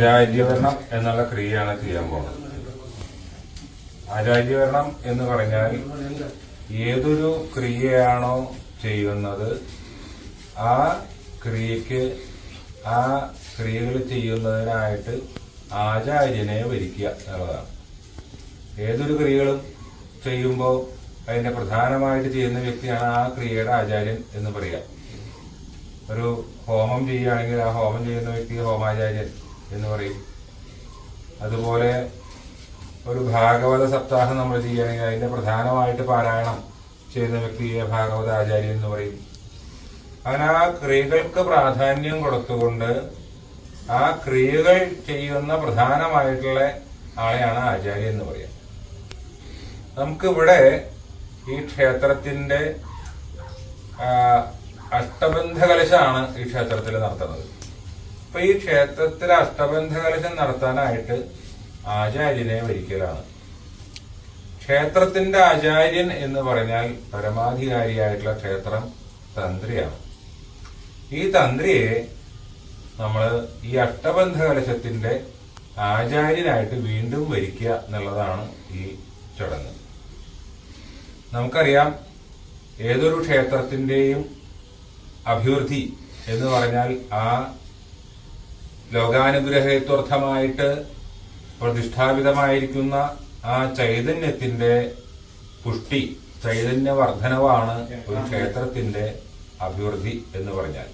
ആചാര്യവരണം എന്നുള്ള ക്രിയയാണ് ചെയ്യാൻ പോകുന്നത്. ആചാര്യവരണം എന്ന് പറഞ്ഞാൽ ഏതൊരു ക്രിയയാണോ ചെയ്യുന്നത് ആ ക്രിയക്ക് ആ ക്രിയകൾ ചെയ്യുന്നതിനായിട്ട് ആചാര്യനെ വരിക്കുക എന്നുള്ളതാണ്. ഏതൊരു ക്രിയകളും ചെയ്യുമ്പോൾ അതിന്റെ പ്രധാനമായിട്ട് ചെയ്യുന്ന വ്യക്തിയാണ് ആ ക്രിയയുടെ ആചാര്യൻ എന്ന് പറയുക. ഒരു ഹോമം ചെയ്യുകയാണെങ്കിൽ ആ ഹോമം ചെയ്യുന്ന വ്യക്തി ഹോമാചാര്യൻ. എന്ന് പറയും. അതുപോലെ ഒരു ഭാഗവത സപ്താഹം നമ്മൾ ചെയ്യുകയാണെങ്കിൽ അതിന്റെ പ്രധാനമായിട്ട് പാരായണം ചെയ്യുന്ന വ്യക്തിയെ ഭാഗവത ആചാര്യൻ എന്ന് പറയും. അങ്ങനെ ആ ക്രിയകൾക്ക് പ്രാധാന്യം കൊടുത്തുകൊണ്ട് ആ ക്രിയകൾ ചെയ്യുന്ന പ്രധാനമായിട്ടുള്ള ആളെയാണ് ആചാര്യൻ എന്ന് പറയാം. നമുക്കിവിടെ ഈ ക്ഷേത്രത്തിന്റെ ആ, അഷ്ടബന്ധ കലശമാണ് ഈ ക്ഷേത്രത്തിൽ നടത്തുന്നത്. അപ്പൊ ഈ ക്ഷേത്രത്തിൽ അഷ്ടബന്ധ കലശം നടത്താനായിട്ട് ആചാര്യനെ വരിക്കലാണ്. ക്ഷേത്രത്തിന്റെ ആചാര്യൻ എന്ന് പറഞ്ഞാൽ പരമാധികാരിയായിട്ടുള്ള ക്ഷേത്രം തന്ത്രിയാണ്. ഈ തന്ത്രിയെ നമ്മൾ ഈ അഷ്ടബന്ധ കലശത്തിന്റെ ആചാര്യനായിട്ട് വീണ്ടും വരിക്കുക എന്നുള്ളതാണ് ഈ ചടങ്ങ്. നമുക്കറിയാം ഏതൊരു ക്ഷേത്രത്തിന്റെയും അഭിവൃദ്ധി എന്ന് പറഞ്ഞാൽ ആ ലോകാനുഗ്രഹത്വർത്ഥമായിട്ട് പ്രതിഷ്ഠാപിതമായിരിക്കുന്ന ആ ചൈതന്യത്തിന്റെ പുഷ്ടി ചൈതന്യ വർധനവാണ് ഒരു ക്ഷേത്രത്തിന്റെ അഭിവൃദ്ധി എന്ന് പറഞ്ഞാൽ.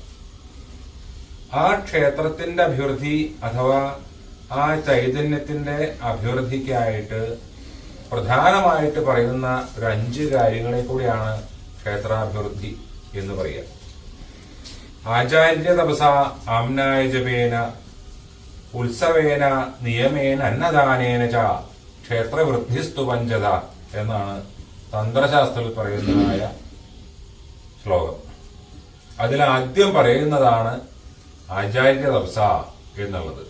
ആ ക്ഷേത്രത്തിന്റെ അഭിവൃദ്ധി അഥവാ ആ ചൈതന്യത്തിന്റെ അഭിവൃദ്ധിക്കായിട്ട് പ്രധാനമായിട്ട് പറയുന്ന ഒരു അഞ്ച് കാര്യങ്ങളെ കൂടിയാണ് ക്ഷേത്രാഭിവൃദ്ധി എന്ന് പറയുക. ആചാര്യ തപസ ആംനായ ജപേന ഉത്സവേന നിയമേന അന്നദാനേന ച ക്ഷേത്രവൃദ്ധിസ്തു പഞ്ചത എന്നാണ് തന്ത്രശാസ്ത്രത്തിൽ പറയുന്നതായ ശ്ലോകം. അതിൽ ആദ്യം പറയുന്നതാണ് ആചാര്യ തപസ എന്നുള്ളത്.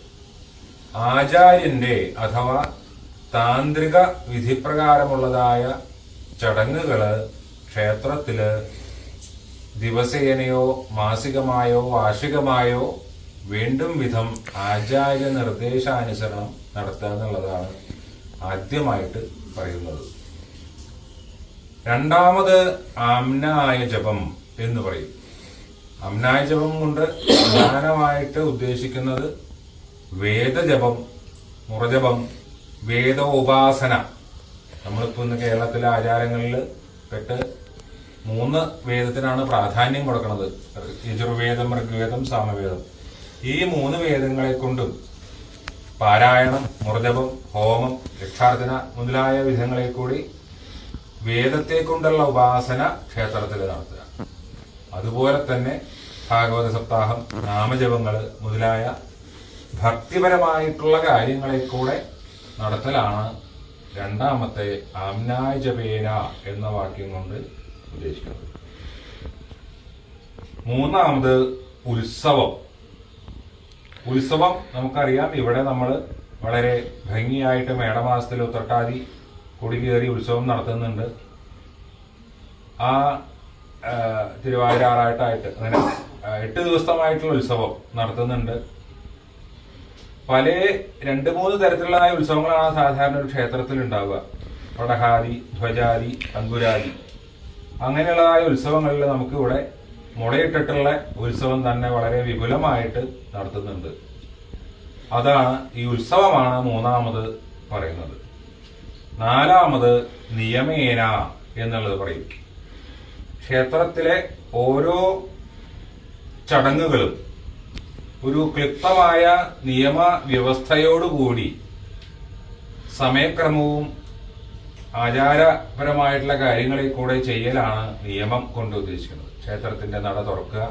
ആചാര്യന്റെ അഥവാ താന്ത്രിക വിധിപ്രകാരമുള്ളതായ ചടങ്ങുകൾ ക്ഷേത്രത്തിൽ ദിവസേനയോ മാസികമായോ വാർഷികമായോ വീണ്ടും വിധം ആചാര്യ നിർദ്ദേശാനുസരണം നടത്തുക എന്നുള്ളതാണ് ആദ്യമായിട്ട് പറയുന്നത്. രണ്ടാമത് ആംനായ ജപം എന്ന് പറയും. അമ്നായ ജപം കൊണ്ട് പ്രധാനമായിട്ട് ഉദ്ദേശിക്കുന്നത് വേദജപം മുറജപം വേദോപാസന. നമ്മളിപ്പോ ഇന്ന് കേരളത്തിലെ ആചാരങ്ങളിൽ പെട്ട് മൂന്ന് വേദത്തിനാണ് പ്രാധാന്യം കൊടുക്കുന്നത്. യജുർവേദം ഋഗ്വേദം സാമവേദം. ഈ മൂന്ന് വേദങ്ങളെ കൊണ്ടും പാരായണം മൃതപം ഹോമം രക്ഷാർജന മുതലായ വിധങ്ങളെ കൂടി വേദത്തെ കൊണ്ടുള്ള ഉപാസന ക്ഷേത്രത്തിൽ നടത്തുക. അതുപോലെ തന്നെ ഭാഗവത സപ്താഹം നാമജപങ്ങൾ മുതലായ ഭക്തിപരമായിട്ടുള്ള കാര്യങ്ങളെ കൂടെ നടത്തലാണ് രണ്ടാമത്തെ ആംനായ ജപേന എന്ന വാക്യം കൊണ്ട് ഉദ്ദേശിക്കുന്നത്. മൂന്നാമത് ഉത്സവം. ഉത്സവം നമുക്കറിയാം. ഇവിടെ നമ്മൾ വളരെ ഭംഗിയായിട്ട് മേടമാസത്തിൽ ഉത്രട്ടാതി കൊടി കയറി ഉത്സവം നടത്തുന്നുണ്ട്. ആ തിരുവാതിര തിരുവാതിരാറായിട്ടായിട്ട് അങ്ങനെ എട്ട് ദിവസമായിട്ടുള്ള ഉത്സവം നടത്തുന്നുണ്ട്. പല രണ്ട് മൂന്ന് തരത്തിലുള്ളതായ ഉത്സവങ്ങളാണ് സാധാരണ ഒരു ക്ഷേത്രത്തിൽ ഉണ്ടാവുക പടഹാരി ധ്വജാരി അങ്കുരാരി അങ്ങനെയുള്ളതായ ഉത്സവങ്ങളിൽ നമുക്ക് ഇവിടെ മുടയിട്ടിട്ടുള്ള ഉത്സവം തന്നെ വളരെ വിപുലമായിട്ട് നടത്തുന്നുണ്ട്. അതാണ് ഈ ഉത്സവമാണ് മൂന്നാമത് പറയുന്നത്. നാലാമത് നിയമേന എന്നുള്ളത് പറയും. ക്ഷേത്രത്തിലെ ഓരോ ചടങ്ങുകളും ഒരു ക്ലിപ്തമായ നിയമ വ്യവസ്ഥയോടുകൂടി സമയക്രമവും ആചാരപരമായിട്ടുള്ള കാര്യങ്ങളിൽ കൂടെ ചെയ്യലാണ് നിയമം കൊണ്ട് ഉദ്ദേശിക്കുന്നത് ക്ഷേത്രത്തിന്റെ നട തുറക്കുക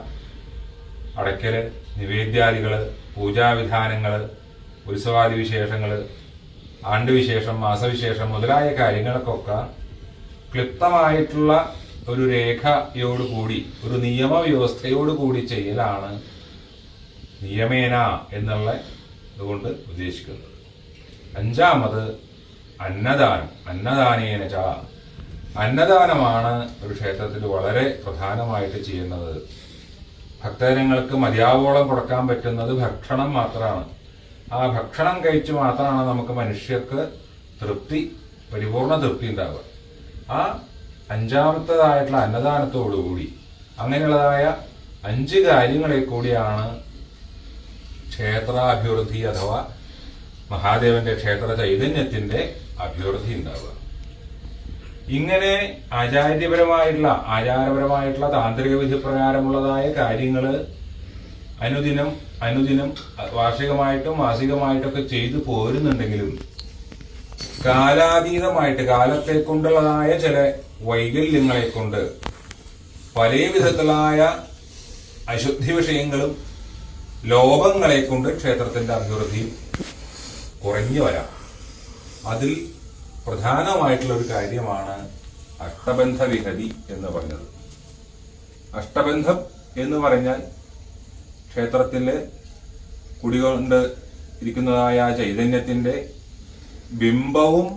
അടയ്ക്കൽ നിവേദ്യാദികൾ പൂജാവിധാനങ്ങൾ ഉത്സവാദി വിശേഷങ്ങൾ ആണ്ടുവിശേഷം മാസവിശേഷം മുതലായ കാര്യങ്ങൾക്കൊക്കെ ക്ലിപ്തമായിട്ടുള്ള ഒരു രേഖയോടുകൂടി ഒരു നിയമവ്യവസ്ഥയോടുകൂടി ചെയ്യലാണ് നിയമേന എന്നുള്ള ഇതുകൊണ്ട് ഉദ്ദേശിക്കുന്നത്. അഞ്ചാമത് അന്നദാനം. അന്നദാനേന ച. അന്നദാനമാണ് ഒരു ക്ഷേത്രത്തിൽ വളരെ പ്രധാനമായിട്ട് ചെയ്യുന്നത്. ഭക്തജനങ്ങൾക്ക് മതിയാവോളം കൊടുക്കാൻ പറ്റുന്നത് ഭക്ഷണം മാത്രമാണ്. ആ ഭക്ഷണം കഴിച്ച് മാത്രമാണ് നമുക്ക് മനുഷ്യർക്ക് തൃപ്തി പരിപൂർണ തൃപ്തി ഉണ്ടാവുക. ആ അഞ്ചാമത്തതായിട്ടുള്ള അന്നദാനത്തോടുകൂടി അങ്ങനെയുള്ളതായ അഞ്ച് കാര്യങ്ങളെ കൂടിയാണ് ക്ഷേത്രാഭിവൃദ്ധി അഥവാ മഹാദേവന്റെ ക്ഷേത്ര ചൈതന്യത്തിന്റെ അഭിവൃദ്ധി ഉണ്ടാവുക. ഇങ്ങനെ ആചാര്യപരമായിട്ടുള്ള ആചാരപരമായിട്ടുള്ള താന്ത്രിക വിധി പ്രകാരമുള്ളതായ കാര്യങ്ങൾ അനുദിനം അനുദിനം വാർഷികമായിട്ടും മാസികമായിട്ടൊക്കെ ചെയ്തു പോരുന്നുണ്ടെങ്കിലും കാലാതീതമായിട്ട് കാലത്തെ കൊണ്ടുള്ളതായ ചില വൈകല്യങ്ങളെ കൊണ്ട് പല വിധത്തിലായ അശുദ്ധി വിഷയങ്ങളും ലോകങ്ങളെ കൊണ്ട് ക്ഷേത്രത്തിന്റെ അഭിവൃദ്ധിയും കുറഞ്ഞു വരാം. അതിൽ പ്രധാനമായിട്ടുള്ള ഒരു കാര്യമാണ് അഷ്ടബന്ധ വിഹതി എന്ന് പറഞ്ഞത്. അഷ്ടബന്ധം എന്ന് പറഞ്ഞാൽ ക്ഷേത്രത്തിലെ കുടികൊണ്ട് ഇരിക്കുന്നതായ ചൈതന്യത്തിന്റെ ബിംബവും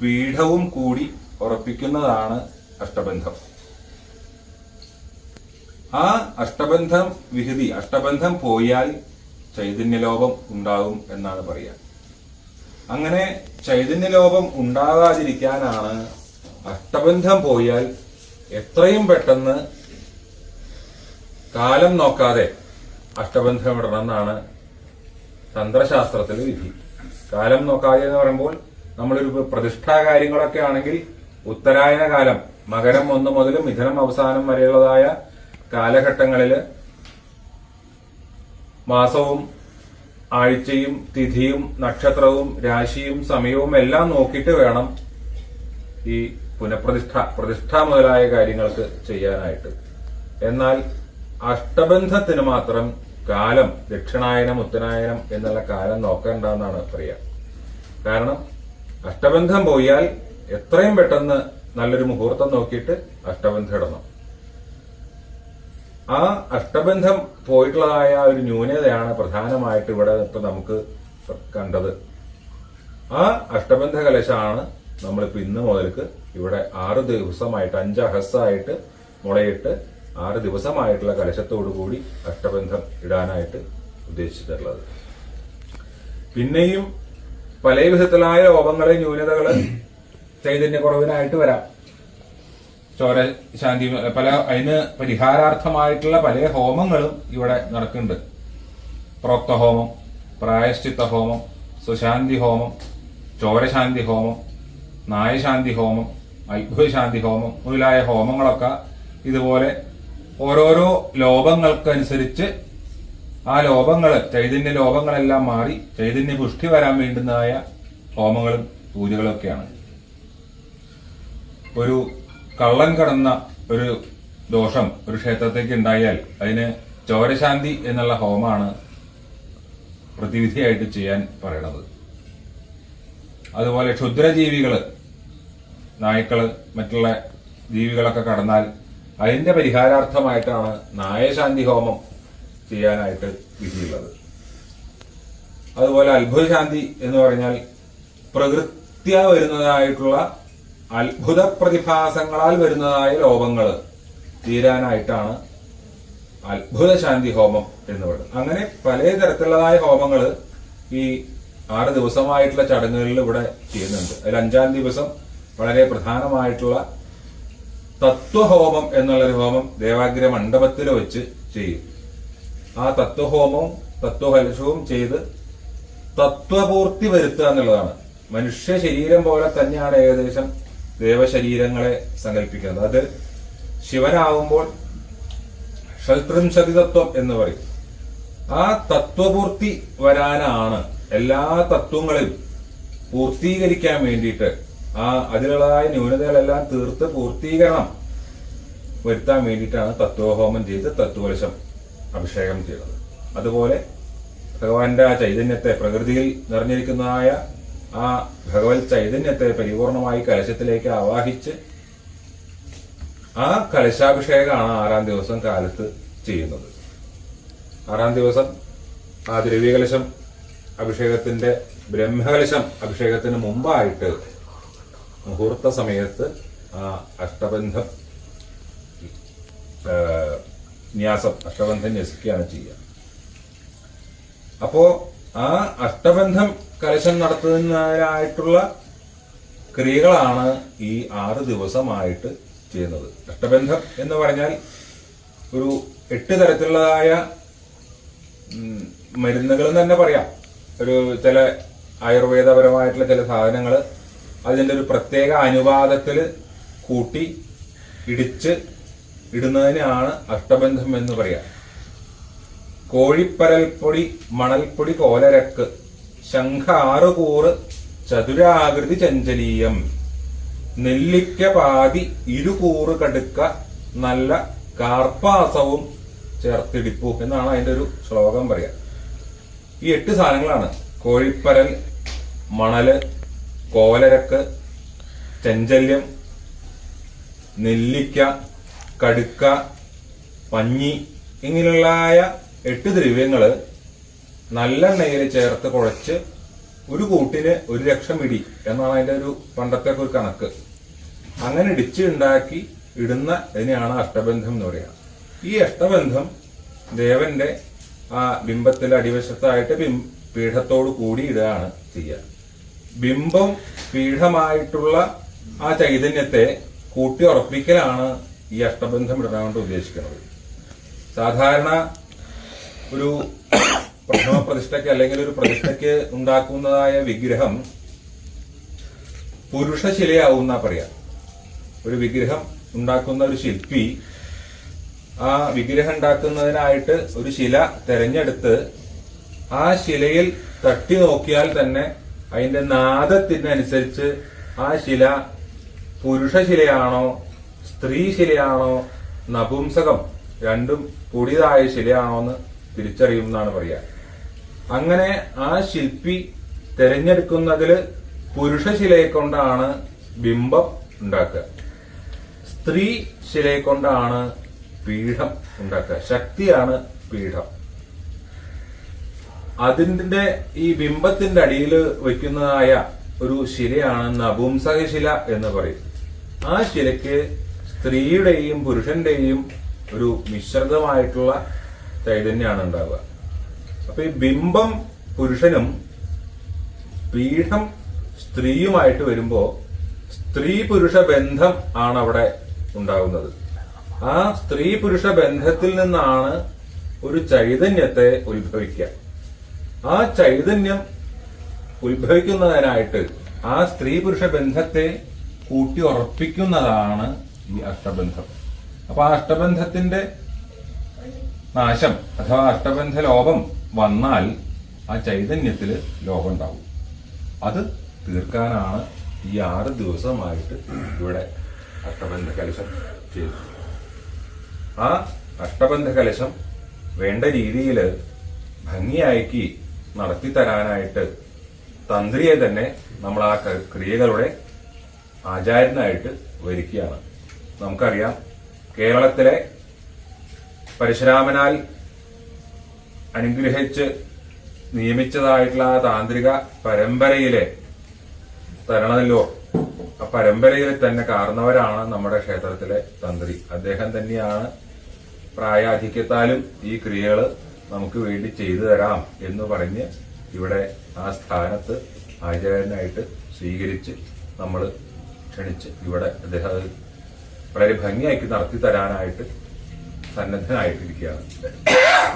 പീഠവും കൂടി ഉറപ്പിക്കുന്നതാണ് അഷ്ടബന്ധം. ആ അഷ്ടബന്ധം വിഹിതി അഷ്ടബന്ധം പോയാൽ ചൈതന്യലോപം ഉണ്ടാകും എന്നാണ് പറയുക. അങ്ങനെ ചൈതന്യ ലോപം ഉണ്ടാകാതിരിക്കാനാണ് അഷ്ടബന്ധം പോയാൽ എത്രയും പെട്ടെന്ന് കാലം നോക്കാതെ അഷ്ടബന്ധം ഇടണം എന്നാണ് തന്ത്രശാസ്ത്രത്തിലെ വിധി. കാലം നോക്കാതെ എന്ന് പറയുമ്പോൾ നമ്മളൊരു പ്രതിഷ്ഠാ കാര്യങ്ങളൊക്കെ ആണെങ്കിൽ ഉത്തരായന കാലം മകരം ഒന്ന് മുതൽ മിഥുനം അവസാനം വരെയുള്ളതായ കാലഘട്ടങ്ങളിൽ മാസവും ആഴ്ചയും തിഥിയും നക്ഷത്രവും രാശിയും സമയവും എല്ലാം നോക്കിയിട്ട് വേണം ഈ പുനഃപ്രതിഷ്ഠ പ്രതിഷ്ഠ മുതലായ കാര്യങ്ങൾക്ക് ചെയ്യാനായിട്ട്. എന്നാൽ അഷ്ടബന്ധത്തിന് മാത്രം കാലം ദക്ഷിണായനം ഉത്തരായനം എന്നുള്ള കാലം നോക്കേണ്ടെന്നാണ് പറയുക കാരണം അഷ്ടബന്ധം പോയാൽ എത്രയും പെട്ടെന്ന് നല്ലൊരു മുഹൂർത്തം നോക്കിയിട്ട് അഷ്ടബന്ധം ഇടണം. ആ അഷ്ടബന്ധം പോയിട്ടുള്ളതായ ഒരു ന്യൂനതയാണ് പ്രധാനമായിട്ട് ഇവിടെ ഇപ്പൊ നമുക്ക് കണ്ടത്. ആ അഷ്ടബന്ധ കലശാണ് നമ്മളിപ്പോ ഇന്ന് മുതൽക്ക് ഇവിടെ ആറ് ദിവസമായിട്ട് അഞ്ച് അഹസ്സായിട്ട് മുളയിട്ട് ആറ് ദിവസമായിട്ടുള്ള കലശത്തോടു കൂടി അഷ്ടബന്ധം ഇടാനായിട്ട് ഉദ്ദേശിച്ചിട്ടുള്ളത്. പിന്നെയും പല വിധത്തിലായ ലോപങ്ങളെ ന്യൂനതകൾ ചൈതന്യക്കുറവിനായിട്ട് വരാം. ചോര ശാന്തി പല അതിന് പരിഹാരാർത്ഥമായിട്ടുള്ള പല ഹോമങ്ങളും ഇവിടെ നടക്കുന്നുണ്ട്. പ്രോക്ത ഹോമം പ്രായശ്ചിത്ത ഹോമം സുശാന്തി ഹോമം ചോരശാന്തി ഹോമം നായശാന്തി ഹോമം അത്ഭുതശാന്തി ഹോമം മുതലായ ഹോമങ്ങളൊക്കെ ഇതുപോലെ ഓരോരോ ലോപങ്ങൾക്കനുസരിച്ച് ആ ലോപങ്ങൾ ചൈതന്യ ലോപങ്ങളെല്ലാം മാറി ചൈതന്യ പുഷ്ടി വരാൻ വേണ്ടുന്നതായ ഹോമങ്ങളും പൂജകളൊക്കെയാണ്. ഒരു കള്ളൻ കടന്ന ഒരു ദോഷം ഒരു ക്ഷേത്രത്തേക്ക് ഉണ്ടായാൽ അതിന് ചോരശാന്തി എന്നുള്ള ഹോമാണ് പ്രതിവിധിയായിട്ട് ചെയ്യാൻ പറയണത്. അതുപോലെ ക്ഷുദ്രജീവികൾ നായ്ക്കൾ മറ്റുള്ള ജീവികളൊക്കെ കടന്നാൽ അതിന്റെ പരിഹാരാർത്ഥമായിട്ടാണ് നായശാന്തി ഹോമം ചെയ്യാനായിട്ട് വിധിയുള്ളത്. അതുപോലെ അത്ഭുതശാന്തി എന്ന് പറഞ്ഞാൽ പ്രകൃത്യ വരുന്നതായിട്ടുള്ള അത്ഭുത പ്രതിഭാസങ്ങളാൽ വരുന്നതായ ലോപങ്ങൾ തീരാനായിട്ടാണ് അത്ഭുത ശാന്തി ഹോമം എന്ന് പറയുന്നത്. അങ്ങനെ പല തരത്തിലുള്ളതായ ഹോമങ്ങൾ ഈ ആറ് ദിവസമായിട്ടുള്ള ചടങ്ങുകളിൽ ഇവിടെ ചെയ്യുന്നുണ്ട്. അതിൽ അഞ്ചാം ദിവസം വളരെ പ്രധാനമായിട്ടുള്ള തത്വഹോമം എന്നുള്ളൊരു ഹോമം ദേവാഗ്രഹ മണ്ഡപത്തിൽ വെച്ച് ചെയ്യും. ആ തത്വഹോമവും തത്വകലശവും ചെയ്ത് തത്വപൂർത്തി വരുത്തുക എന്നുള്ളതാണ്. മനുഷ്യ ശരീരം പോലെ തന്നെയാണ് ഏകദേശം ദേവശരീരങ്ങളെ സങ്കല്പിക്കുന്നത്. അത് ശിവനാവുമ്പോൾ ഷൽത്രിംശതി തത്വം എന്ന് പറയും. ആ തത്വപൂർത്തി വരാനാണ് എല്ലാ തത്വങ്ങളും പൂർത്തീകരിക്കാൻ വേണ്ടിയിട്ട് ആ അതിലുള്ളതായ ന്യൂനതകളെല്ലാം തീർത്ത് പൂർത്തീകരണം വരുത്താൻ വേണ്ടിയിട്ടാണ് തത്വഹോമം ചെയ്ത് തത്വകലശം അഭിഷേകം ചെയ്തത്. അതുപോലെ ഭഗവാന്റെ ആ ചൈതന്യത്തെ പ്രകൃതിയിൽ നിറഞ്ഞിരിക്കുന്നതായ ആ ഭഗവത് ചൈതന്യത്തെ പരിപൂർണമായി കലശത്തിലേക്ക് ആവാഹിച്ച് ആ കലശാഭിഷേകമാണ് ആറാം ദിവസം കാലത്ത് ചെയ്യുന്നത്. ആറാം ദിവസം ആ ദ്രവ്യകലശം അഭിഷേകത്തിന്റെ ബ്രഹ്മകലശം അഭിഷേകത്തിന് മുമ്പായിട്ട് മുഹൂർത്ത സമയത്ത് ആ അഷ്ടബന്ധം ന്യാസം അഷ്ടബന്ധം ന്യസിക്കുകയാണ് ചെയ്യുക. അപ്പോ ആ അഷ്ടബന്ധം കലശം നടത്തുന്നതിനായിട്ടുള്ള ക്രിയകളാണ് ഈ ആറ് ദിവസമായിട്ട് ചെയ്യുന്നത്. അഷ്ടബന്ധം എന്ന് പറഞ്ഞാൽ ഒരു എട്ട് തരത്തിലുള്ളതായ മരുന്നുകൾ തന്നെ പറയാം. ഒരു ചില ആയുർവേദപരമായിട്ടുള്ള ചില സാധനങ്ങൾ അതിന്റെ ഒരു പ്രത്യേക അനുപാതത്തിൽ കൂട്ടി ഇടിച്ച് ഇടുന്നതിനാണ് അഷ്ടബന്ധം എന്ന് പറയാം. കോഴിപ്പരൽപ്പൊടി മണൽപ്പൊടി കോലരക്ക് ശംഖ ചതുരാകൃതി ചഞ്ചലീയം. നെല്ലിക്ക പാതി ഇരുകൂറ് കടുക്ക നല്ല കാർപ്പാസവും ചേർത്തിടിപ്പു എന്നാണ് അതിന്റെ ഒരു ശ്ലോകം പറയാ. ഈ എട്ട് സാധനങ്ങളാണ്. കോഴിപ്പരൽ മണൽ കോലരക്ക് ചഞ്ചല്യം നെല്ലിക്ക കടുക്ക പഞ്ഞി ഇങ്ങനെയുള്ള എട്ട് ദ്രവ്യങ്ങൾ നല്ലെണ്ണയിൽ ചേർത്ത് കുഴച്ച് ഒരു കൂട്ടിന് ഒരു ലക്ഷം ഇടി എന്നാണ് അതിന്റെ ഒരു പണ്ടത്തെ ഒരു കണക്ക്. അങ്ങനെ ഇടിച്ച് ഉണ്ടാക്കി ഇടുന്ന ഇതിനെയാണ് അഷ്ടബന്ധം എന്ന് പറയുക. ഈ അഷ്ടബന്ധം ദേവന്റെ ആ ബിംബത്തിൽ അടിവശത്തായിട്ട് ബിം പീഠത്തോട് കൂടി ഇടുകയാണ് ചെയ്യുക. ബിംബം പീഠമായിട്ടുള്ള ആ ചൈതന്യത്തെ കൂട്ടി ഉറപ്പിക്കലാണ് ഈ അഷ്ടബന്ധം ഇടാൻ കൊണ്ട് ഉദ്ദേശിക്കുന്നത്. സാധാരണ ഒരു പ്രഥമ പ്രതിഷ്ഠയ്ക്ക് അല്ലെങ്കിൽ ഒരു പ്രതിഷ്ഠയ്ക്ക് ഉണ്ടാക്കുന്നതായ വിഗ്രഹം പുരുഷശിലയാവുന്ന പറയാം. ഒരു വിഗ്രഹം ഉണ്ടാക്കുന്ന ഒരു ശില്പി ആ വിഗ്രഹം ഉണ്ടാക്കുന്നതിനായിട്ട് ഒരു ശില തെരഞ്ഞെടുത്ത് ആ ശിലയിൽ തട്ടി നോക്കിയാൽ തന്നെ അതിന്റെ നാദത്തിനനുസരിച്ച് ആ ശില പുരുഷശിലയാണോ സ്ത്രീ ശിലയാണോ നപുംസകം രണ്ടും കൂടിയതായ ശിലയാണോ എന്ന് തിരിച്ചറിയുമെന്നാണ് പറയാ പറയുക. അങ്ങനെ ആ ശില്പി പുരുഷ പുരുഷശിലയെ കൊണ്ടാണ് ബിംബം ഉണ്ടാക്കുക. സ്ത്രീ ശിലയെ കൊണ്ടാണ് പീഠം ഉണ്ടാക്കുക. ശക്തിയാണ് പീഠം. അതിന്റെ ഈ ബിംബത്തിന്റെ അടിയിൽ വയ്ക്കുന്നതായ ഒരു ശിലയാണ് നപുംസക ശില എന്ന് പറയും. ആ ശിലയ്ക്ക് സ്ത്രീയുടെയും പുരുഷന്റെയും ഒരു മിശ്രിതമായിട്ടുള്ള ചൈതന്യമാണ് ഉണ്ടാവുക. അപ്പൊ ഈ ബിംബം പുരുഷനും പീഠം സ്ത്രീയുമായിട്ട് വരുമ്പോ സ്ത്രീ പുരുഷ ബന്ധം ആണ് അവിടെ ഉണ്ടാകുന്നത് ആ സ്ത്രീ പുരുഷ ബന്ധത്തിൽ നിന്നാണ് ഒരു ചൈതന്യത്തെ ഉത്ഭവിക്കുക. ആ ചൈതന്യം ഉത്ഭവിക്കുന്നതിനായിട്ട് ആ സ്ത്രീ പുരുഷ ബന്ധത്തെ കൂട്ടി ഉറപ്പിക്കുന്നതാണ് ഈ അഷ്ടബന്ധം. അപ്പൊ ആ അഷ്ടബന്ധത്തിന്റെ നാശം അഥവാ അഷ്ടബന്ധ ലോപം വന്നാൽ ആ ചൈതന്യത്തിൽ ലോകം ഉണ്ടാവും അത് തീർക്കാനാണ് ഈ ആറ് ദിവസമായിട്ട് ഇവിടെ അഷ്ടബന്ധ കലശം ചെയ്തത് ആ അഷ്ടബന്ധ കലശം വേണ്ട രീതിയിൽ ഭംഗിയാക്കി നടത്തി തരാനായിട്ട് തന്ത്രിയെ തന്നെ നമ്മൾ ആ ക്രിയകളുടെ ആചാര്യനായിട്ട് വരിക്കുകയാണ് നമുക്കറിയാം കേരളത്തിലെ പരശുരാമനാൽ അനുഗ്രഹിച്ച് നിയമിച്ചതായിട്ടുള്ള ആ താന്ത്രിക പരമ്പരയിലെ തരണല്ലോ ആ പരമ്പരയിൽ തന്നെ കാർന്നവരാണ് നമ്മുടെ ക്ഷേത്രത്തിലെ തന്ത്രി. അദ്ദേഹം തന്നെയാണ് പ്രായാധിക്യത്താലും ഈ ക്രിയകൾ നമുക്ക് വേണ്ടി ചെയ്തു തരാം എന്ന് പറഞ്ഞ് ഇവിടെ ആ സ്ഥാനത്ത് ആചാര്യനായിട്ട് സ്വീകരിച്ച് നമ്മൾ ക്ഷണിച്ച് ഇവിടെ അദ്ദേഹം വളരെ ഭംഗിയാക്കി നടത്തി തരാനായിട്ട് സന്നദ്ധനായിട്ടിരിക്കുകയാണ്.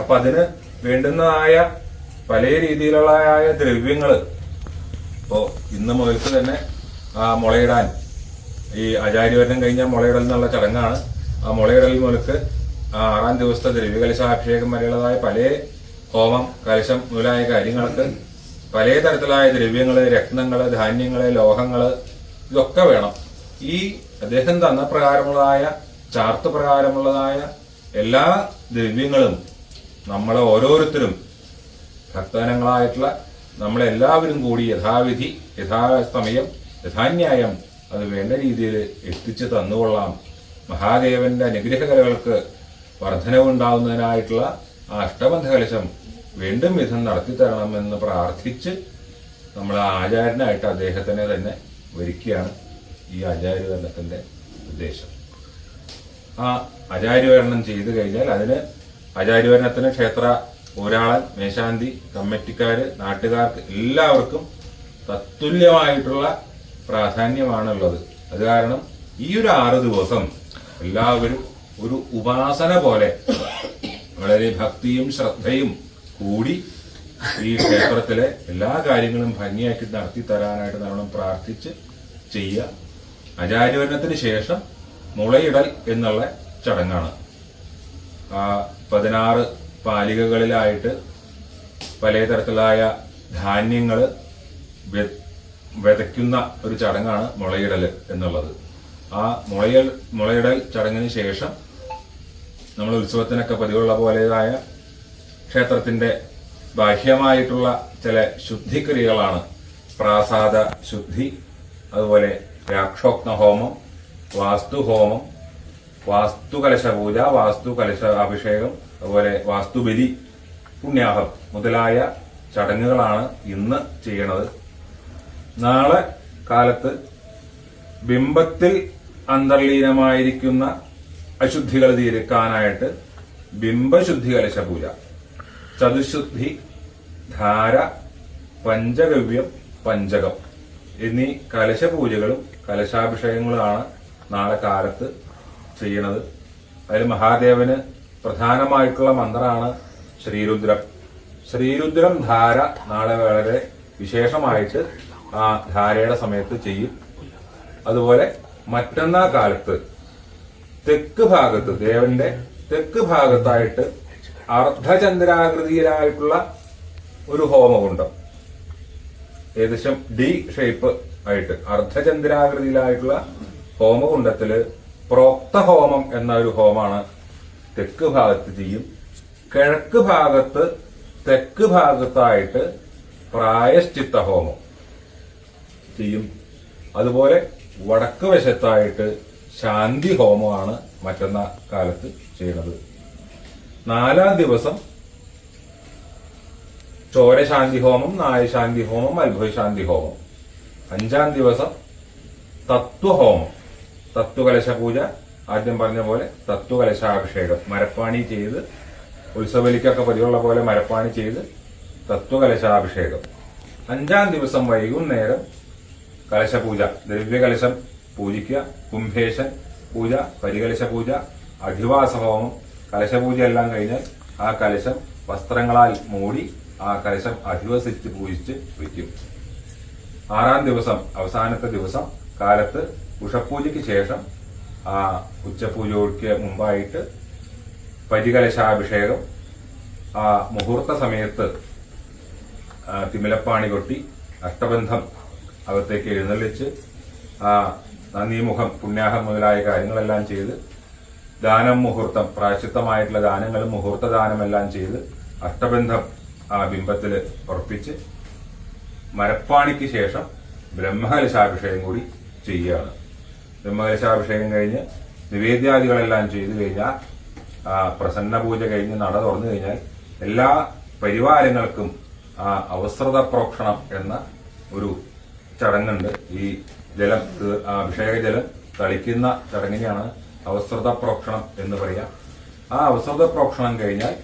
അപ്പൊ അതിന് വേണ്ടുന്നതായ പല രീതിയിലുള്ളതായ ദ്രവ്യങ്ങൾ ഇപ്പോൾ ഇന്ന് മുതൽക്ക് തന്നെ മുളയിടാൻ ഈ ആചാര്യവരണം കഴിഞ്ഞാൽ മുളയിടൽ എന്നുള്ള ചടങ്ങാണ്. ആ മുളയിടൽ മുതൽക്ക് ആറാം ദിവസത്തെ ദ്രവ്യകലശാഭിഷേകം വരെയുള്ളതായ പല ഹോമം കലശം മുതലായ കാര്യങ്ങൾക്ക് പല തരത്തിലായ ദ്രവ്യങ്ങൾ രത്നങ്ങൾ ധാന്യങ്ങൾ ലോഹങ്ങൾ ഇതൊക്കെ വേണം. ഈ അദ്ദേഹം തന്ന പ്രകാരമുള്ളതായ ചാർത്ത് പ്രകാരമുള്ളതായ എല്ലാ ദ്രവ്യങ്ങളും നമ്മളെ ഓരോരുത്തരും ഭക്തജനങ്ങളായിട്ടുള്ള നമ്മളെല്ലാവരും കൂടി യഥാവിധി യഥാസമയം യഥാന്യായം അത് വേണ്ട രീതിയിൽ എത്തിച്ചു തന്നുകൊള്ളാം. മഹാദേവന്റെ അനുഗ്രഹകലകൾക്ക് വർധനവുണ്ടാവുന്നതിനായിട്ടുള്ള ആ അഷ്ടബന്ധ കലശം വീണ്ടും വിധം നടത്തി തരണമെന്ന് പ്രാർത്ഥിച്ച് നമ്മൾ ആചാര്യനായിട്ട് അദ്ദേഹത്തിനെ തന്നെ വരിക്കുകയാണ് ഈ ആചാര്യവരണത്തിന്റെ ഉദ്ദേശം. ആ ആചാര്യവരണം ചെയ്തു കഴിഞ്ഞാൽ അതിന് ആചാര്യവരണത്തിന് ക്ഷേത്ര ഒരാളൻ മേശാന്തി കമ്മിറ്റിക്കാര് നാട്ടുകാർക്ക് എല്ലാവർക്കും തത്തുല്യമായിട്ടുള്ള പ്രാധാന്യമാണുള്ളത്. അത് കാരണം ഈ ഒരു ആറ് ദിവസം എല്ലാവരും ഒരു ഉപാസന പോലെ വളരെ ഭക്തിയും ശ്രദ്ധയും കൂടി ഈ ക്ഷേത്രത്തിലെ എല്ലാ കാര്യങ്ങളും ഭംഗിയാക്കി നടത്തി തരാനായിട്ട് നമ്മൾ പ്രാർത്ഥിച്ച് ചെയ്യുക. ആചാര്യവരണത്തിന് ശേഷം മുളയിടൽ എന്നുള്ള ചടങ്ങാണ്. പതിനാറ് പാലികകളിലായിട്ട് പലതരത്തിലായ ധാന്യങ്ങൾ വിതയ്ക്കുന്ന ഒരു ചടങ്ങാണ് മുളയിടൽ എന്നുള്ളത്. ആ മുളയൽ മുളയിടൽ ചടങ്ങിന് ശേഷം നമ്മൾ ഉത്സവത്തിനൊക്കെ പതിവുള്ള പോലെയായ ക്ഷേത്രത്തിന്റെ ബാഹ്യമായിട്ടുള്ള ചില ശുദ്ധിക്രിയകളാണ്. പ്രാസാദ ശുദ്ധി അതുപോലെ രാക്ഷോക്ന ഹോമം വാസ്തുഹോമം വാസ്തുകലശ പൂജ വാസ്തു കലശ അഭിഷേകം അതുപോലെ വാസ്തുബലി പുണ്യാഹം മുതലായ ചടങ്ങുകളാണ് ഇന്ന് ചെയ്യണത്. നാളെ കാലത്ത് ബിംബത്തിൽ അന്തർലീനമായിരിക്കുന്ന അശുദ്ധികൾ തീർക്കാനായിട്ട് ബിംബശുദ്ധി കലശ പൂജ ചതുശുദ്ധി ധാര പഞ്ചഗവ്യം പഞ്ചകം എന്നീ കലശപൂജകളും കലശാഭിഷേകങ്ങളുമാണ് നാളെ കാലത്ത് ചെയ്യണത്. അതിൽ മഹാദേവന് പ്രധാനമായിട്ടുള്ള മന്ത്രമാണ് ശ്രീരുദ്രം. ശ്രീരുദ്രം ധാര നാളെ വളരെ വിശേഷമായിട്ട് ആ ധാരയുടെ സമയത്ത് ചെയ്യും. അതുപോലെ മറ്റന്നാ കാലത്ത് തെക്ക് ഭാഗത്ത് ദേവന്റെ തെക്ക് ഭാഗത്തായിട്ട് അർദ്ധചന്ദ്രാകൃതിയിലായിട്ടുള്ള ഒരു ഹോമകുണ്ടം. ഏകദേശം ഡി ഷേപ്പ് ആയിട്ട് അർദ്ധചന്ദ്രാകൃതിയിലായിട്ടുള്ള ഹോമകുണ്ടത്തിൽ പ്രോക്ത ഹോമം എന്ന ഒരു ഹോമാണ് തെക്ക് ഭാഗത്ത് ചെയ്യും കിഴക്ക് ഭാഗത്ത് തെക്ക് ഭാഗത്തായിട്ട് പ്രായശ്ചിത്ത ഹോമം. ചെയ്യും അതുപോലെ വടക്ക് വശത്തായിട്ട് ശാന്തി ഹോമമാണ് മറ്റന്നാ കാലത്ത് ചെയ്യുന്നത്. നാലാം ദിവസം ചോരശാന്തി ഹോമം നായശാന്തി ഹോമം അത്ഭുതശാന്തി ഹോമം. അഞ്ചാം ദിവസം തത്വഹോമം. തത്വകലശ പൂജ ആദ്യം പറഞ്ഞ പോലെ തത്വകലശാഭിഷേകം. മരപ്പാണി ചെയ്ത് ഉത്സവലിക്കൊക്കെ പതിവുള്ള പോലെ മരപ്പാണി ചെയ്ത് തത്വകലശാഭിഷേകം. അഞ്ചാം ദിവസം വൈകുന്നേരം കലശപൂജ ദ്രവ്യകലശം പൂജിക്കുക കുംഭേശൻ പൂജ പരികലശ പൂജ അധിവാസ ഹോമം കലശപൂജ എല്ലാം കഴിഞ്ഞാൽ ആ കലശം വസ്ത്രങ്ങളാൽ മൂടി ആ കലശം അധിവസിച്ച് പൂജിച്ച് വയ്ക്കും. ആറാം ദിവസം അവസാനത്തെ ദിവസം കാലത്ത് ഉഷപൂജയ്ക്ക് ശേഷം ആ ഉച്ചപൂജയ്ക്ക് മുമ്പായിട്ട് പരികലശാഭിഷേകം ആ മുഹൂർത്ത സമയത്ത് തിമിലപ്പാണി കൊട്ടി അഷ്ടബന്ധം അകത്തേക്ക് എഴുന്നള്ളിച്ച് ആ നന്ദിമുഖം പുണ്യാഹം മുതലായ കാര്യങ്ങളെല്ലാം ചെയ്ത് ദാനം മുഹൂർത്തം പ്രായശ്ചിത്തമായിട്ടുള്ള ദാനങ്ങളും മുഹൂർത്ത ദാനമെല്ലാം ചെയ്ത് അഷ്ടബന്ധം ആ ബിംബത്തിൽ ഉറപ്പിച്ച് മരപ്പാണിക്ക് ശേഷം ബ്രഹ്മകലശാഭിഷേകം കൂടി ചെയ്യുകയാണ്. ബ്രഹ്മകലശാഭിഷേകം കഴിഞ്ഞ് നിവേദ്യാദികളെല്ലാം ചെയ്തു കഴിഞ്ഞാൽ പ്രസന്ന പൂജ കഴിഞ്ഞ് നട തുറന്നു കഴിഞ്ഞാൽ എല്ലാ പരിവാരങ്ങൾക്കും ആ അവസൃത പ്രോക്ഷണം എന്ന ഒരു ചടങ്ങുണ്ട്. ഈ ജലം അഭിഷേക ജലം തളിക്കുന്ന ചടങ്ങിനെയാണ് അവസൃത പ്രോക്ഷണം എന്ന് പറയാം. ആ അവസൃത പ്രോക്ഷണം കഴിഞ്ഞാൽ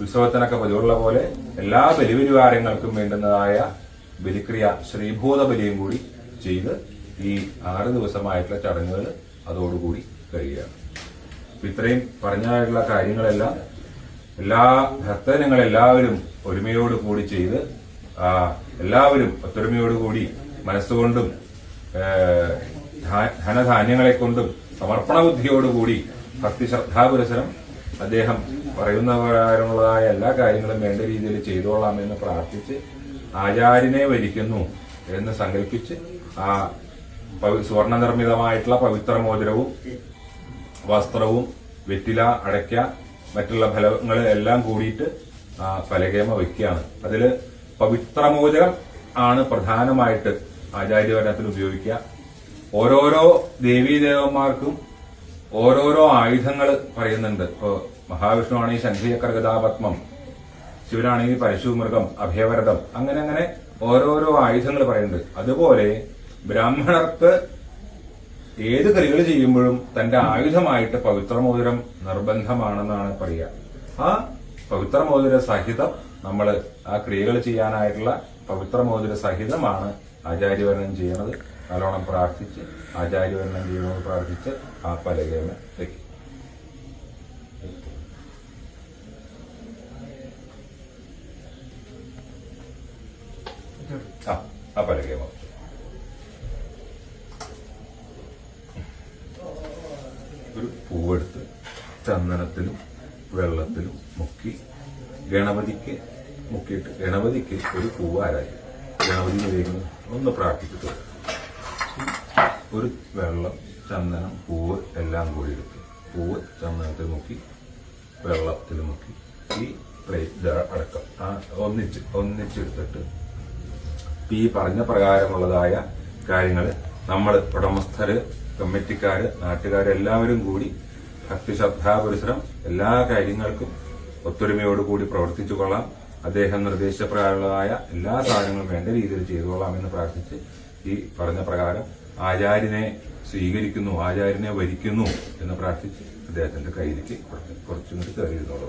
ഉത്സവത്തിനൊക്കെ പതിവുള്ള പോലെ എല്ലാ ബലിപരിവാരങ്ങൾക്കും വേണ്ടുന്നതായ ബലിക്രിയ ശ്രീഭൂത ബലിയും കൂടി ചെയ്ത് ഈ ആറ് ദിവസമായിട്ടുള്ള ചടങ്ങുകൾ അതോടുകൂടി കഴിയുകയാണ്. അപ്പൊ ഇത്രയും പറഞ്ഞായിട്ടുള്ള കാര്യങ്ങളെല്ലാം എല്ലാ ഭക്തജനങ്ങളെല്ലാവരും ഒരുമയോട് കൂടി ചെയ്ത് എല്ലാവരും ഒത്തൊരുമയോട് കൂടി മനസ്സുകൊണ്ടും ധനധാന്യങ്ങളെ കൊണ്ടും സമർപ്പണ ബുദ്ധിയോടുകൂടി ഭക്തി ശ്രദ്ധാപുരസരം അദ്ദേഹം പറയുന്ന എല്ലാ കാര്യങ്ങളും വേണ്ട രീതിയിൽ ചെയ്തോളാം എന്ന് പ്രാർത്ഥിച്ച് ആചാര്യനെ വരിക്കുന്നു എന്ന് സങ്കല്പിച്ച് ആ സുവർണ നിർമ്മിതമായിട്ടുള്ള പവിത്ര മോതിരവും വസ്ത്രവും വെറ്റില അടയ്ക്ക മറ്റുള്ള ഫലങ്ങൾ എല്ലാം കൂടിയിട്ട് ഫലകേമ വയ്ക്കുകയാണ്. അതിൽ പവിത്രമോചനം ആണ് പ്രധാനമായിട്ട് ആചാര്യവരണത്തിൽ ഉപയോഗിക്കുക. ഓരോരോ ദേവീദേവന്മാർക്കും ഓരോരോ ആയുധങ്ങൾ പറയുന്നുണ്ട്. ഇപ്പോ മഹാവിഷ്ണു ആണെങ്കിൽ ശംഖചക്ര ഗതാപത്മം ശിവനാണെങ്കിൽ പരശുമൃഗം അഭയവരതം അങ്ങനെ അങ്ങനെ ഓരോരോ ആയുധങ്ങൾ പറയുന്നുണ്ട്. അതുപോലെ ബ്രാഹ്മണർക്ക് ഏത് കളികൾ ചെയ്യുമ്പോഴും തന്റെ ആയുധമായിട്ട് പവിത്രമോതിരം നിർബന്ധമാണെന്നാണ് പറയുക. ആ പവിത്ര മോതിര സഹിതം നമ്മൾ ആ ക്രിയകൾ ചെയ്യാനായിട്ടുള്ള പവിത്ര മോതിര സഹിതമാണ് ആചാര്യവരണം ചെയ്യണത് നല്ലോണം പ്രാർത്ഥിച്ച് ആചാര്യവരണം ചെയ്യണമെന്ന് പ്രാർത്ഥിച്ച് ആ പലകേമ വെക്കും. ആ ആ പലകേമ വെച്ചു. ഒരു പൂവെടുത്ത് ചന്ദനത്തിലും വെള്ളത്തിലും മുക്കി ഗണപതിക്ക് മുക്കിയിട്ട് ഗണപതിക്ക് ഒരു പൂവ് ആരായി. ഗണപതി ഒന്ന് പ്രാർത്ഥിച്ചിട്ട് ഒരു വെള്ളം ചന്ദനം പൂവ് എല്ലാം കൂടി എടുത്ത് പൂവ് ചന്ദനത്തിൽ മുക്കി വെള്ളത്തിൽ മുക്കി ഈ പ്ലേറ്റ് അടക്കം ആ ഒന്നിച്ച് ഒന്നിച്ചെടുത്തിട്ട് ഈ പറഞ്ഞ പ്രകാരമുള്ളതായ കാര്യങ്ങൾ നമ്മൾ ഉടമസ്ഥര് കമ്മിറ്റിക്കാര് നാട്ടുകാരെല്ലാവരും കൂടി ഭക്തി പരിസരം എല്ലാ കാര്യങ്ങൾക്കും ഒത്തൊരുമയോടുകൂടി പ്രവർത്തിച്ചു കൊള്ളാം. അദ്ദേഹം നിർദ്ദേശപ്രകാരമുള്ളതായ എല്ലാ സാധനങ്ങളും വേണ്ട രീതിയിൽ ചെയ്തുകൊള്ളാം എന്ന് പ്രാർത്ഥിച്ച് ഈ പറഞ്ഞ പ്രകാരം ആചാര്യനെ സ്വീകരിക്കുന്നു ആചാര്യനെ വരിക്കുന്നു എന്ന് പ്രാർത്ഥിച്ച് അദ്ദേഹത്തിന്റെ കയ്യിലേക്ക് കുറച്ച് കൂടി കയറിയിരുന്നോളൂ